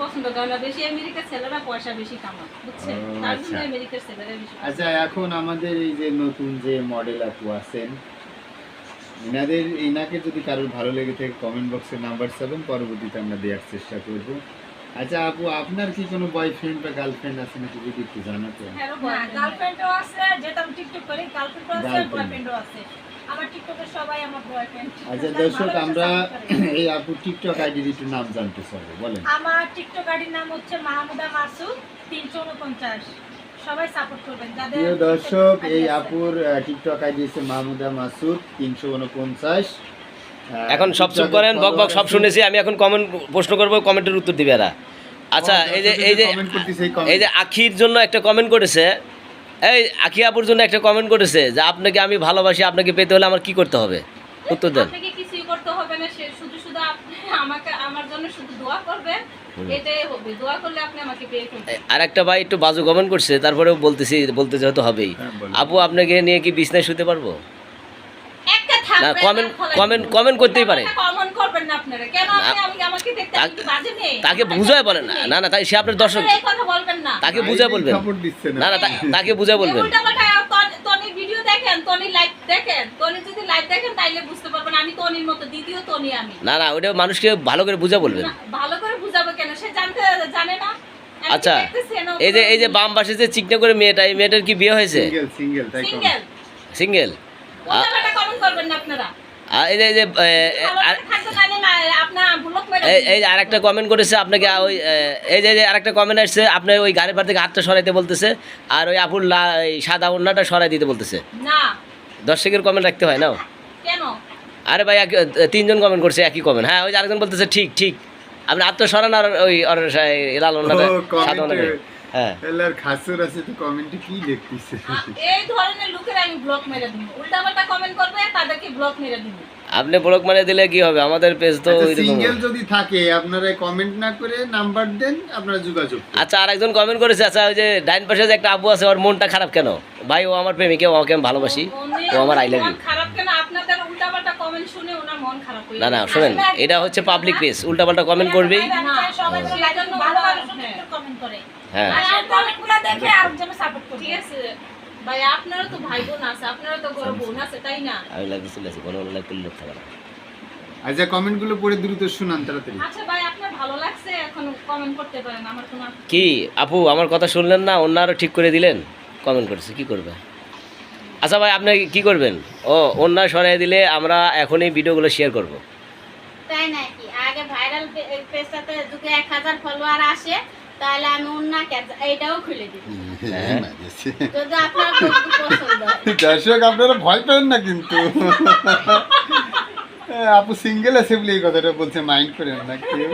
পছন্দ করে না। বেশি আমেরিকার ছেলেরা পয়সা বেশি কামায় বুঝছেন? তার জন্য আচ্ছা। আমেরিকার ছেলেরা বেশি আচ্ছা এখন আমাদের এই যে নতুন যে মডেল আপু আছেন এনাদের এনাকে যদি কারোর ভালো লেগে থাকে কমেন্ট বক্সে নাম্বার সেভেন পরবর্তীতে আমরা দেওয়ার চেষ্টা করব। আচ্ছা আপু আপনার কি কোনো বয়ফ্রেন্ড বা গার্লফ্রেন্ড আছে নাকি যদি একটু জানাতেন? হ্যাঁ, গার্লফ্রেন্ডও আছে। যেটা আমি টিকটক করি গার্লফ্রেন্ডও আছে বয়ফ্রেন্ডও আছে। আমার টিকটকের সবাই আমার বয়ফ্রেন্ড আচ্ছা দর্শক আমরা এই আপু টিকটক আইডির একটু নাম জানতে চাবো বলেন। আমার টিকটক আইডির নাম হচ্ছে মাহমুদা মাসুদ তিনশো উনপঞ্চাশ। সবাই সাপোর্ট করবেন। যাদের প্রিয় দর্শক এই আপুর টিকটক আইডি হচ্ছে মাহমুদা মাসুদ তিনশো উনপঞ্চাশ। এখন সব চুপ করেন বক বক সব শুনেছি আমি এখন কমেন্ট প্রশ্ন করব কমেন্টের উত্তর দিবে এরা। আচ্ছা এই যে এই যে এই যে আখির জন্য একটা কমেন্ট করেছে এই আকি আপুর জন্য একটা কমেন্ট করেছে যে আপনাকে আমি ভালোবাসি আপনাকে পেতে হলে আমার কি করতে হবে? উত্তর দেন। আপনাকে কিছুই করতে হবে না সে শুধু শুধু আপনি আমাকে আমার জন্য শুধু দোয়া করবেন এটাই হবে। দোয়া করলে আপনি আমাকে পেয়ে ফেলবেন। আর একটা ভাই একটু বাজু কমেন্ট করছে তারপরেও বলতেছি বলতে হয়তো হবেই। হ্যাঁ, আপু আপনাকে নিয়ে কি বিছনায় শুতে পারব? না, কমেন্ট কমেন্ট কমেন্ট করতেই পারে। কমেন্ট করবেন না আপনারা। কেন আপনি না। আমি- আমাকে দেখতে আমি কি বাজে মেয়ে? তাকে বুঝায় বলেন না। না না তাই সে আপনার দর্শক। আপনারা এই কথা বলবেন না। তাকে বুঝায় বলবেন। না। না তাকে বুঝায় বলবেন। উল্টাপাল্টা তনি- তনির ভিডিও দেখেন তনির লাইভ দেখেন। তনি যদি লাইভ দেখেন তাইলে বুঝতে পারবেন আমি তনির মতো দ্বিতীয় তনি আমি। না না ওটা মানুষকে ভালো করে বুঝা বলবেন। ভালো করে বুঝাবো কেন? সে জানতে জানে না। আচ্ছা এই যে এই যে বাম পাশে যে চিকনা করে মেয়েটা এই মেয়েটার কি বিয়ে হয়েছে? সিঙ্গেল সিঙ্গেল তাই কম সিঙ্গেল সিঙ্গেল উল্টাপাল্টা কমেন্ট করবেন না আপনারা? এই যে এই যে এ, এ, ভালো আর- করে থাকতে জানে না আপনার ব্লক মেরে এই এই যে আরেকটা কমেন্ট করেছে আপনাকে ওই এই যে আরেকটা কমেন্ট আসছে আপনি ওই গাড়ির পার থেকে হাতটা সরাইতে বলতেছে আর ওই আপুর সাদা ওড়নাটা সরাই দিতে বলতেছে। না। দর্শকের কমেন্ট রাখতে হয় না? আরে ভাই তিনজন কমেন্ট করছে একই কমেন্ট হ্যাঁ ওই যে আরেকজন বলতেছে ঠিক ঠিক। আপনি আত্ম সরান আর ওই লাল ওড়নাটা সাদা ওড়নাটা। হ্যাঁ। এলার খাসুর আছে তো কমেন্টে কি লিখতেছে? এই ধরনের লোকের আমি ব্লক মেরে দিব। উল্টাপাল্টা কমেন্ট করবে তাদেরকে ব্লক মেরে দিব। আপনি ব্লক মানে দিলে কি হবে? আমাদের পেজ তো ওই রকম সিঙ্গেল যদি থাকে আপনারা কমেন্ট না করে নাম্বার দেন আপনারা যোগাযোগ আচ্ছা আরেকজন কমেন্ট করেছে আচ্ছা ওই যে ডাইন পাশে যে একটা আব্বু আছে ওর মনটা খারাপ কেন? ভাই ও আমার প্রেমিকে ও আমাকে আমি ভালোবাসি। ও আমার আই লাভ ইউ খারাপ কেন আপনাদের উল্টাপাল্টা কমেন্ট শুনে ওনার মন খারাপ হয়ে না না। শোনেন এটা হচ্ছে পাবলিক পেজ উল্টাপাল্টা কমেন্ট করবেই। হ্যাঁ। কমেন্ট করে। হ্যাঁ। আর এই কমেন্টগুলো দেখে আরেকজনে সাপোর্ট করবে ভাই আপনারও তো ভাই বোন আছে আপনারও তো বড় বোন আছে তাই না? আমি লাইভ চলে আসি কোনো লাইভ করলে থাকে না। আচ্ছা কমেন্টগুলো পড়ে দ্রুত শুনান তাড়াতাড়ি। আচ্ছা ভাই আপনার ভালো লাগছে? এখন কমেন্ট করতে পারেন আমার কোনো কি আপু আমার কথা শুনলেন না? অন্য আরও ঠিক করে দিলেন? কমেন্ট করেছে কি করবে? আচ্ছা ভাই আপনি কি করবেন? ও অন্য সরাই দিলে আমরা এখনই ভিডিওগুলো শেয়ার করব। তাই নাকি? আগে ভাইরাল পেজটাতে যদি এক হাজার ফলোয়ার আসে তাহলে আমি অন্য এইটাও খুলে দিব। হ্যাঁ। যদি আপনার খুব পছন্দ হয়। দর্শক আপনারা ভয় পেন না কিন্তু। আপু সিঙ্গেল আছে বলে এই কথাটা বলছে মাইন্ড করেন না কেউ।